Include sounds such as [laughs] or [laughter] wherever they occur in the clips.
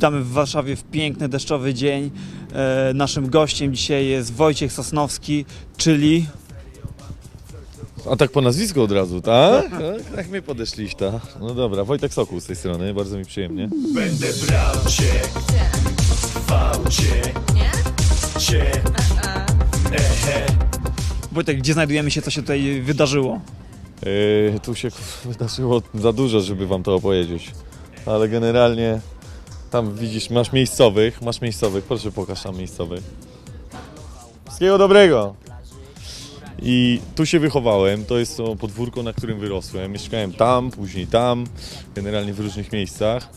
Witamy w Warszawie w piękny, deszczowy dzień. E, naszym gościem dzisiaj jest Wojciech Sosnowski, czyli A tak po nazwisku od razu, tak? Tak, tak mnie podeszliście. ta. No dobra, Wojtek Sokół z tej strony, bardzo mi przyjemnie. Będę brał cię w aucie Cię Ehe Wojtek, gdzie znajdujemy się, co się tutaj wydarzyło? Yy, tu się [laughs] wydarzyło za dużo, żeby wam to opowiedzieć. Ale generalnie tam widzisz, masz miejscowych, masz miejscowych, proszę pokaż tam miejscowych. Wszystkiego dobrego! I tu się wychowałem, to jest to podwórko, na którym wyrosłem. Mieszkałem tam, później tam, generalnie w różnych miejscach.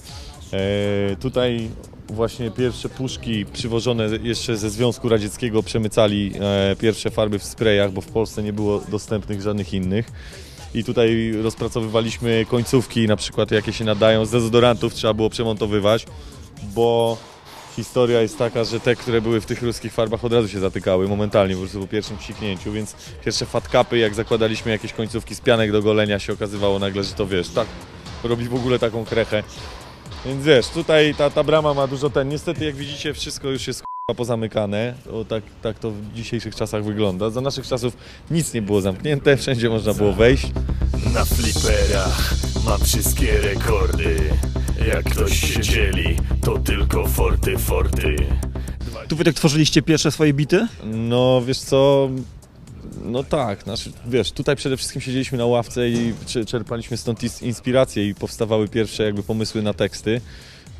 E, tutaj właśnie pierwsze puszki przywożone jeszcze ze Związku Radzieckiego przemycali e, pierwsze farby w sprayach, bo w Polsce nie było dostępnych żadnych innych. I tutaj rozpracowywaliśmy końcówki, na przykład jakie się nadają. Z dezodorantów trzeba było przemontowywać, bo historia jest taka, że te, które były w tych ruskich farbach od razu się zatykały momentalnie, po prostu po pierwszym psiknięciu, więc pierwsze fatkapy, jak zakładaliśmy jakieś końcówki z pianek do golenia, się okazywało nagle, że to wiesz, tak robi w ogóle taką krechę. Więc wiesz, tutaj ta, ta brama ma dużo ten. Niestety, jak widzicie, wszystko już jest pozamykane. O, tak, tak to w dzisiejszych czasach wygląda. Za naszych czasów nic nie było zamknięte, wszędzie można było wejść. Na fliperach mam wszystkie rekordy Jak ktoś się dzieli To tylko forty, forty Tu Wojtek tworzyliście pierwsze swoje bity? No wiesz co, no tak, znaczy, wiesz, tutaj przede wszystkim siedzieliśmy na ławce i cze- czerpaliśmy stąd inspirację i powstawały pierwsze jakby pomysły na teksty.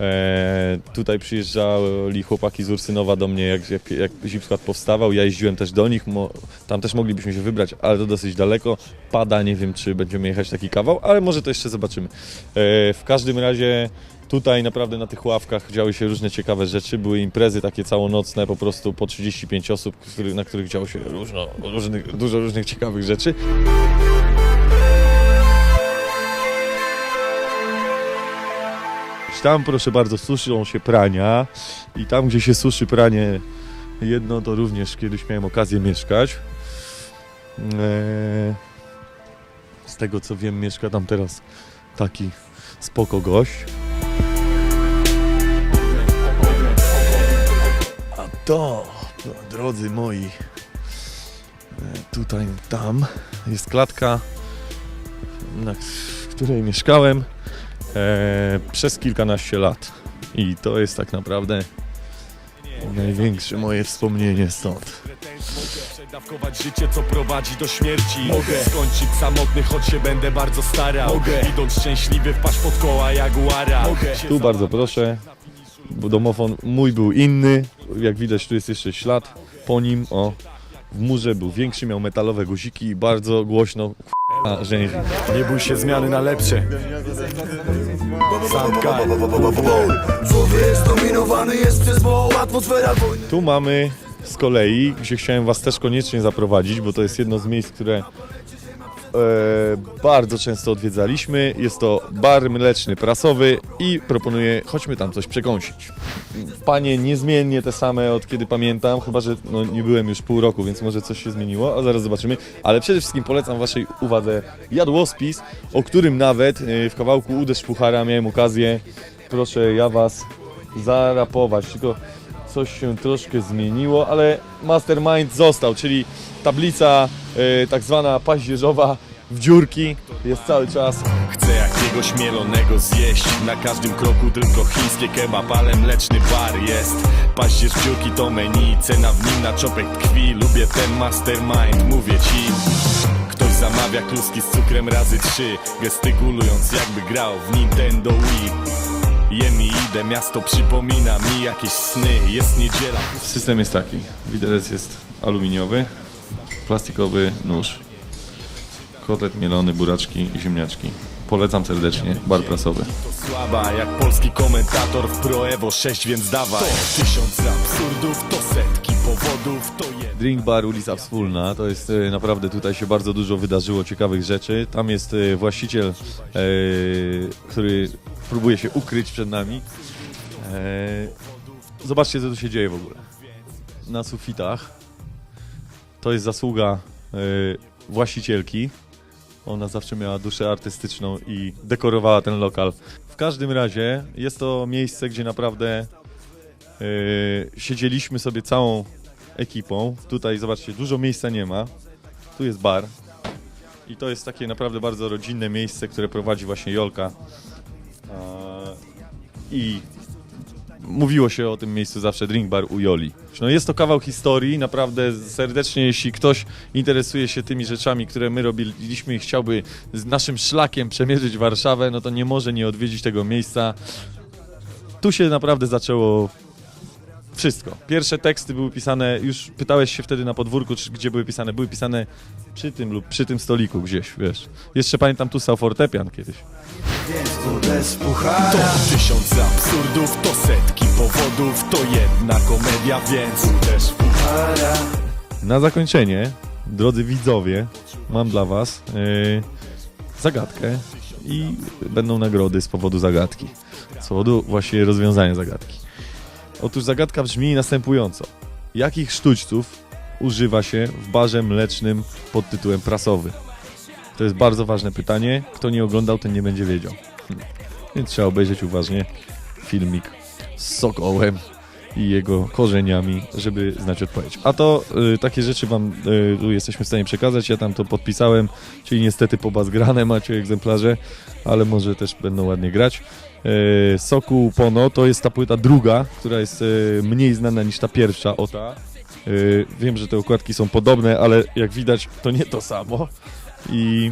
E, tutaj przyjeżdżali chłopaki z Ursynowa do mnie, jak, jak, jak powstawał, ja jeździłem też do nich, mo, tam też moglibyśmy się wybrać, ale to dosyć daleko, pada, nie wiem czy będziemy jechać taki kawał, ale może to jeszcze zobaczymy. E, w każdym razie Tutaj naprawdę na tych ławkach działy się różne ciekawe rzeczy. Były imprezy takie całonocne, po prostu po 35 osób, na których działo się różno, różnych, dużo różnych ciekawych rzeczy. Tam proszę bardzo suszą się prania i tam gdzie się suszy pranie jedno to również kiedyś miałem okazję mieszkać. Eee, z tego co wiem mieszka tam teraz taki spoko gość. A to, drodzy moi, e, tutaj, tam jest klatka, na której mieszkałem e, przez kilkanaście lat. I to jest tak naprawdę największe moje wspomnienie stąd. Przedawkować życie, co prowadzi do śmierci. Mogę skończyć samotny, choć się będę bardzo starał. Mogę. Idąc szczęśliwy, wpaść pod koła jaguara Mogę. Tu bardzo proszę, bo domofon mój był inny, jak widać tu jest jeszcze ślad po nim, o, w murze był większy, miał metalowe guziki i bardzo głośno rzęzi. Nie bój się zmiany na lepsze Zamkaj Człowiek zdominowany jest przez zło, atmosfera wojny Tu mamy z kolei, gdzie chciałem Was też koniecznie zaprowadzić, bo to jest jedno z miejsc, które bardzo często odwiedzaliśmy. Jest to bar mleczny prasowy i proponuję, chodźmy tam coś przekąsić. Panie niezmiennie te same od kiedy pamiętam, chyba że no, nie byłem już pół roku, więc może coś się zmieniło, a zaraz zobaczymy. Ale przede wszystkim polecam Waszej uwadze jadłospis, o którym nawet e, w kawałku Uderz Puchara miałem okazję, proszę ja Was zarapować, tylko coś się troszkę zmieniło, ale Mastermind został, czyli tablica e, tak zwana paździerzowa w dziurki. Jest cały czas. Chcę jakiegoś mielonego zjeść. Na każdym kroku tylko chińskie kebab Ale mleczny bar jest. Paździerz dziurki to menu. Cena w nim na czopek tkwi. Lubię ten mastermind, mówię ci. Ktoś zamawia kluski z cukrem razy trzy Gestykulując jakby grał w Nintendo Wii. Jem i idę, miasto przypomina mi jakieś sny. Jest niedziela. System jest taki, widelec jest aluminiowy, plastikowy nóż, kotlet mielony, buraczki i ziemniaczki. Polecam serdecznie, bar prasowy. to słaba Jak polski komentator w Pro Evo 6 Więc dawaj To tysiąc absurdów, to setki powodów To jeden Drink Bar ulica Wspólna, to jest e, naprawdę tutaj się bardzo dużo wydarzyło ciekawych rzeczy. Tam jest e, właściciel, e, który próbuje się ukryć przed nami. E, zobaczcie co tu się dzieje w ogóle. Na sufitach. To jest zasługa e, właścicielki. Ona zawsze miała duszę artystyczną i dekorowała ten lokal. W każdym razie jest to miejsce, gdzie naprawdę yy, siedzieliśmy sobie całą ekipą. Tutaj zobaczcie, dużo miejsca nie ma. Tu jest bar. I to jest takie naprawdę bardzo rodzinne miejsce, które prowadzi właśnie Jolka. I mówiło się o tym miejscu zawsze Drink Bar u Joli. No jest to kawał historii, naprawdę serdecznie, jeśli ktoś interesuje się tymi rzeczami, które my robiliśmy i chciałby z naszym szlakiem przemierzyć Warszawę, no to nie może nie odwiedzić tego miejsca. Tu się naprawdę zaczęło wszystko. Pierwsze teksty były pisane, już pytałeś się wtedy na podwórku, czy gdzie były pisane. Były pisane przy tym lub przy tym stoliku gdzieś, wiesz. Jeszcze pamiętam, tu stał fortepian kiedyś. To tysiąc setki To jedna komedia, więc uderz w Puchara Na zakończenie, drodzy widzowie, mam dla Was yy, zagadkę i będą nagrody z powodu zagadki. Z powodu właśnie rozwiązania zagadki. Otóż zagadka brzmi następująco. Jakich sztućców używa się w barze mlecznym pod tytułem prasowy? To jest bardzo ważne pytanie. Kto nie oglądał, ten nie będzie wiedział. Więc trzeba obejrzeć uważnie filmik sokołem i jego korzeniami, żeby znać odpowiedź. A to y, takie rzeczy wam y, jesteśmy w stanie przekazać. Ja tam to podpisałem, czyli niestety po bazgrane macie egzemplarze, ale może też będą ładnie grać. Y, Soku Pono to jest ta płyta druga, która jest y, mniej znana niż ta pierwsza, o ta. Y, wiem, że te okładki są podobne, ale jak widać to nie to samo. I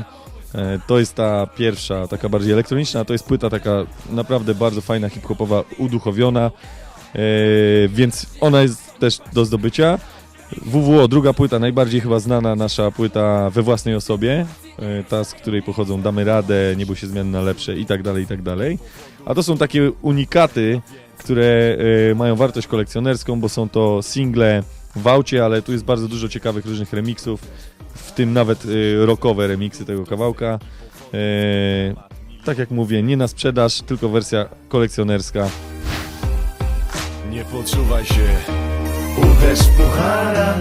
to jest ta pierwsza, taka bardziej elektroniczna, to jest płyta taka naprawdę bardzo fajna, hip-hopowa, uduchowiona. E, więc ona jest też do zdobycia. WWO, druga płyta, najbardziej chyba znana nasza płyta we własnej osobie, e, ta z której pochodzą Damy Radę, Nie bój się zmian na lepsze i tak dalej, i tak dalej. A to są takie unikaty, które e, mają wartość kolekcjonerską, bo są to single w aucie, ale tu jest bardzo dużo ciekawych różnych remixów, w tym nawet e, rockowe remixy tego kawałka. E, tak jak mówię, nie na sprzedaż, tylko wersja kolekcjonerska. Nie poczuwaj się Uderz puchara